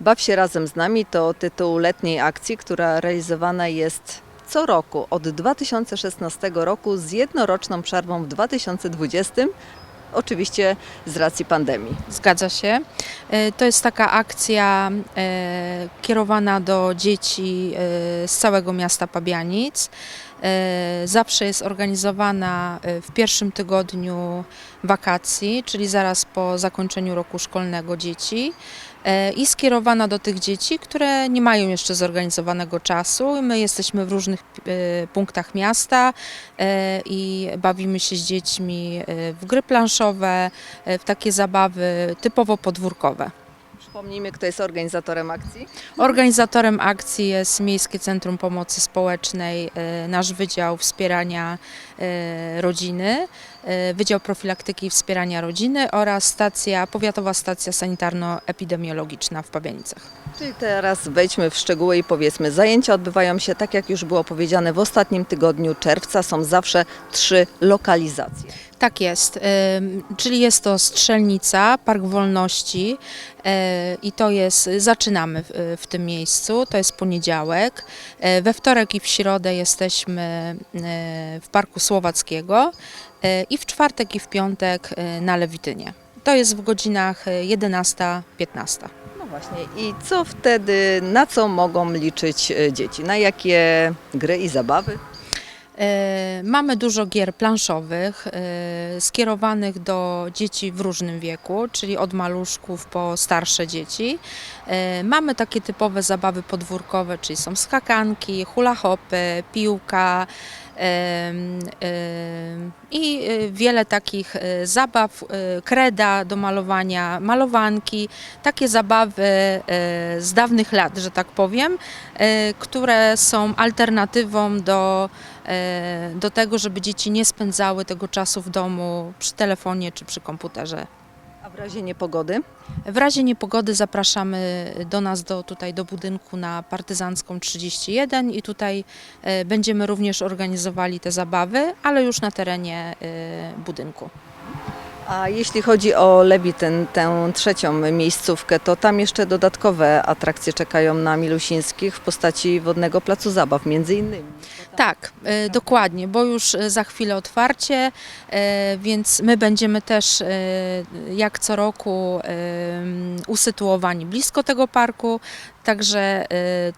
Baw się razem z nami to tytuł letniej akcji, która realizowana jest co roku od 2016 roku z jednoroczną przerwą w 2020, oczywiście z racji pandemii. Zgadza się. E, To jest taka akcja e, kierowana do dzieci e, z całego miasta Pabianic. Zawsze jest organizowana w pierwszym tygodniu wakacji, czyli zaraz po zakończeniu roku szkolnego dzieci. E, I skierowana do tych dzieci, które nie mają jeszcze zorganizowanego czasu. My jesteśmy w różnych e, punktach miasta e, i bawimy się z dziećmi w gry planszowe, w takie zabawy typowo podwórkowe. Przypomnijmy, kto jest organizatorem akcji. Organizatorem akcji jest Miejskie Centrum Pomocy Społecznej, nasz Wydział Wspierania Rodziny, Wydział Profilaktyki i Wspierania Rodziny oraz stacja, Powiatowa Stacja Sanitarno-Epidemiologiczna w Pabianicach. Czyli teraz wejdźmy w szczegóły i powiedzmy, zajęcia odbywają się, tak jak już było powiedziane, w ostatnim tygodniu czerwca. Są zawsze trzy lokalizacje. Tak jest, ym, czyli jest to Strzelnica, Park Wolności e, i to jest, zaczynamy w, tym miejscu, to jest poniedziałek. E, We wtorek i w środę jesteśmy e, w Parku Słowackiego e, i w czwartek i w piątek e, na Lewitynie. To jest w godzinach e, 11-15. No właśnie, i co wtedy, na co mogą liczyć e, dzieci? Na jakie gry i zabawy? E, Mamy dużo gier planszowych e, skierowanych do dzieci w różnym wieku, czyli od maluszków po starsze dzieci. E, Mamy takie typowe zabawy podwórkowe, czyli są skakanki, hula hopy, piłka i wiele takich zabaw, kreda do malowania, malowanki, takie zabawy z dawnych lat, że tak powiem, które są alternatywą do do tego, żeby dzieci nie spędzały tego czasu w domu przy telefonie czy przy komputerze. A w razie niepogody? W razie niepogody zapraszamy do nas do, tutaj do budynku na Partyzancką 31 i tutaj e, będziemy również organizowali te zabawy, ale już na terenie e, budynku. A jeśli chodzi o Lewityn, tę trzecią miejscówkę, to tam jeszcze dodatkowe atrakcje czekają na Milusińskich w postaci wodnego placu zabaw, między innymi. Tak, e, dokładnie, bo już e, za chwilę otwarcie, e, więc my będziemy też jak co roku usytuowani blisko tego parku, także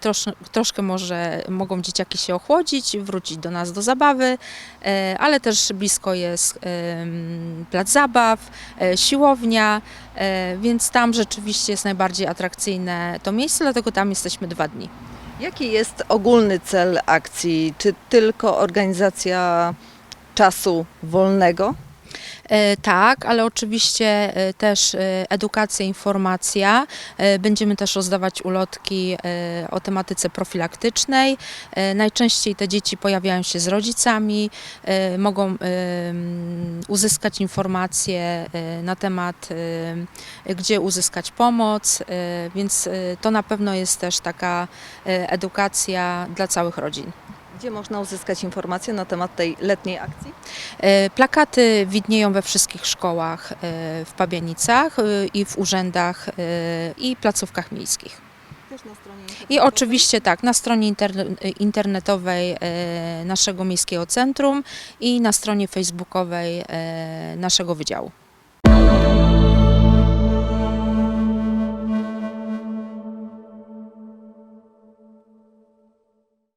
trosz, troszkę może mogą dzieciaki się ochłodzić, wrócić do nas do zabawy, ale też blisko jest plac zabaw, e, siłownia, e, więc tam rzeczywiście jest najbardziej atrakcyjne to miejsce, dlatego tam jesteśmy dwa dni. Jaki jest ogólny cel akcji? Czy tylko organizacja czasu wolnego? E, Tak, ale oczywiście e, też e, edukacja, informacja. Będziemy też rozdawać ulotki o tematyce profilaktycznej. Najczęściej te dzieci pojawiają się z rodzicami, mogą uzyskać informacje na temat, gdzie uzyskać pomoc, więc to na pewno jest też taka edukacja dla całych rodzin. Gdzie można uzyskać informacje na temat tej letniej akcji? E, Plakaty widnieją we wszystkich szkołach e, w Pabianicach e, i w urzędach i placówkach miejskich. Też na stronie I oczywiście tak, na stronie interne- internetowej naszego miejskiego centrum i na stronie facebookowej naszego wydziału.